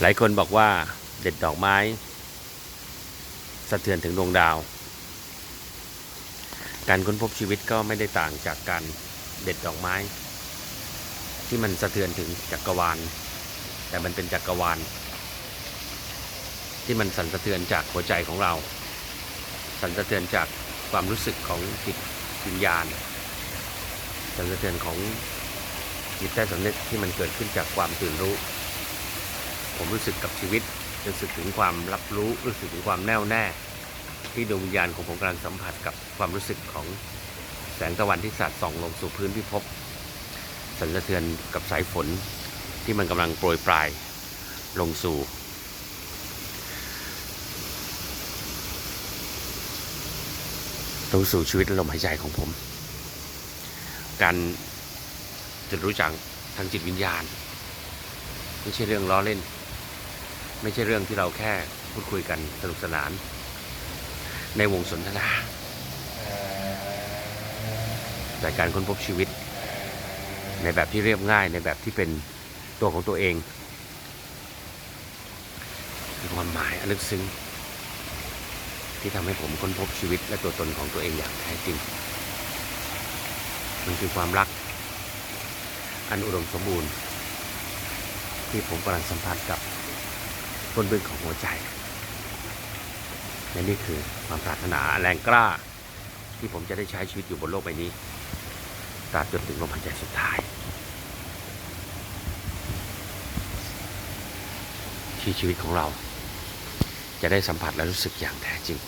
หลายคนบอกว่าเด็ดดอกไม้ สะเทือนถึงดวงดาว การค้นพบชีวิตก็ไม่ได้ต่างจากการเด็ดดอกไม้ ที่มันสะเทือนถึงจักรวาล แต่มันเป็นจักรวาล ที่มันสั่นสะเทือนจากหัวใจของเรา สั่นสะเทือนจากความรู้สึกของจิตวิญญาณสั่นสะเทือนของจิตใต้สำนึกที่มันเกิดขึ้นจากความตื่นรู้ ผมรู้สึกกับชีวิตรู้สึกถึงความรับรู้รู้สึกถึงความแน่วแน่ ที่ดวงวิญญาณของผมกำลังสัมผัสกับความรู้สึกของแสงตะวันที่สาดส่องลงสู่พื้นพิภพสันสะเทือนกับสายฝนที่มันกำลังโปรยปลายลงสู่ ลงสู่ชีวิตและลมหายใจของผม การจะรู้จักทางจิตวิญญาณ ไม่ใช่เรื่องล้อเล่น ไม่ใช่เรื่องที่เราแค่พูดคุยกันสนุกสนาน ในวงสนทนาแต่การค้นพบชีวิต ในแบบที่เรียบง่ายในแบบที่เป็นตัวของตัวเองมีความหมายอันลึกซึ้ง ที่ทำให้ผมค้นพบชีวิตและตัวตนของตัวเองอย่างแท้จริง มันคือความรัก อันอุดมสมบูรณ์ ที่ผมกำลังสัมผัสกับ ก้นบึ้งของหัวใจและนี่คือความปรารถนาแรงกล้า ที่ผมจะได้ใช้ชีวิตอยู่บนโลกใบนี้ตราบจนถึงลมหายใจสุดท้าย ที่ชีวิตของเรา จะได้สัมผัสและรู้สึกอย่างแท้จริง